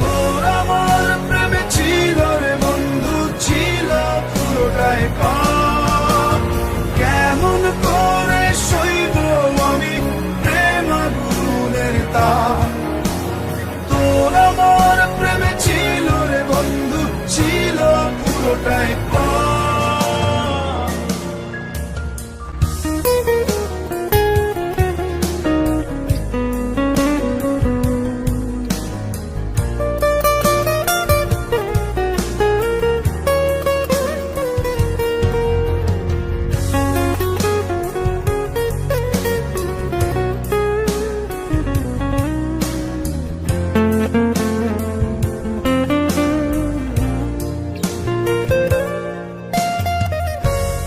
তোর আমার প্রেমে ছিল রে বন্ধু ছিল পুরোটাই পাপ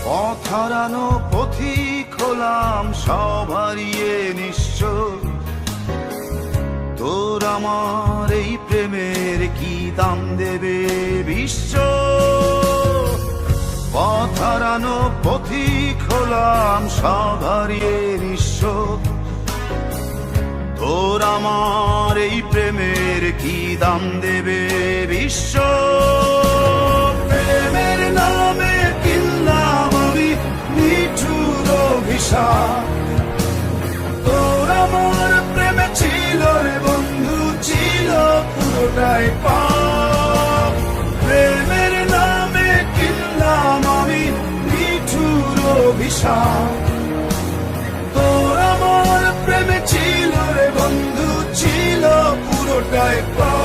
পথ হারানো পথিক হলাম সব হারিয়ে নিঃস্ব তোর আমার এই প্রেমের কি দাম দেবে বিশ্ব? পথ হারানো পথিক হলাম সব হারিয়ে নিঃস্ব তোর আমার এই প্রেমের কি দাম দেবে বিশ্ব? পুরোটাই পাপ। প্রেমের নামে কিনলাম আমি নিঠুর অভিশাপ। তোর আমার প্রেমে ছিল রে বন্ধু, ছিল পুরোটাই পাপ।